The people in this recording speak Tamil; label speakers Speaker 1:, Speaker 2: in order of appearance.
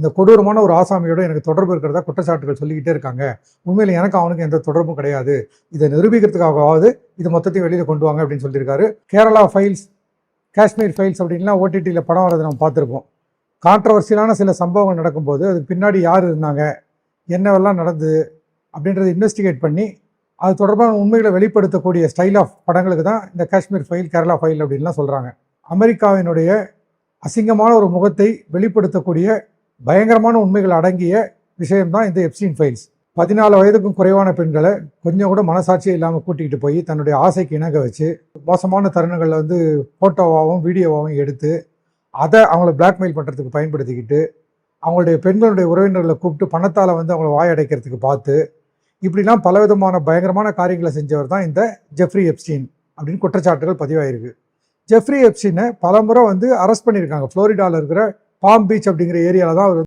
Speaker 1: இந்த கொடூரமான ஒரு ஆசாமியோட எனக்கு தொடர்பு இருக்கிறதா குற்றச்சாட்டுகள் சொல்லிக்கிட்டே இருக்காங்க. உண்மையில் எனக்கு அவனுக்கு எந்த தொடர்பும் கிடையாது. இதை நிரூபிக்கிறதுக்காகவாவது இது மொத்தத்தையும் வெளியில் கொண்டு வாங்க அப்படின்னு சொல்லியிருக்காரு. கேரளா ஃபைல்ஸ் காஷ்மீர் ஃபைல்ஸ் அப்படின்லாம் ஓடிடியில் படம் வரதை நம்ம பார்த்துருப்போம். கான்ட்ரவர்சியலான சில சம்பவங்கள் நடக்கும்போது அதுக்கு பின்னாடி யார் இருந்தாங்க என்னவெல்லாம் நடந்தது அப்படின்றத இன்வெஸ்டிகேட் பண்ணி அது தொடர்பான உண்மைகளை வெளிப்படுத்தக்கூடிய ஸ்டைல் ஆஃப் படங்களுக்கு தான் இந்த காஷ்மீர் ஃபைல் கேரளா ஃபைல் அப்படின்லாம் சொல்கிறாங்க அமெரிக்காவினுடைய அசிங்கமான ஒரு முகத்தை வெளிப்படுத்தக்கூடிய பயங்கரமான உண்மைகள் அடங்கிய விஷயம்தான் இந்த எப்சின் ஃபைல்ஸ் பதினாலு வயதுக்கும் குறைவான பெண்களை கொஞ்சம் கூட மனசாட்சியே இல்லாமல் கூட்டிகிட்டு போய் தன்னுடைய ஆசைக்கு இணங்க வச்சு மோசமான தருணங்களில் வந்து ஃபோட்டோவாகவும் வீடியோவாகவும் எடுத்து அதை அவங்கள பிளாக்மெயில் பண்ணுறதுக்கு பயன்படுத்திக்கிட்டு அவங்களுடைய பெண்களுடைய உறவினர்களை கூப்பிட்டு பணத்தால் வந்து அவங்கள வாயடைக்கிறதுக்கு பார்த்து இப்படிலாம் பலவிதமான பயங்கரமான காரியங்களை செஞ்சவர் தான் இந்த ஜெஃப்ரி எப்ஸ்டீன் அப்படின்னு குற்றச்சாட்டுகள் பதிவாயிருக்கு. ஜெஃப்ரி எப்ஸ்டீனை பல முறை வந்து அரெஸ்ட் பண்ணியிருக்காங்க. ஃப்ளோரிடாவில் இருக்கிற பாம் பீச் அப்படிங்கிற ஏரியாவில் தான் அவர்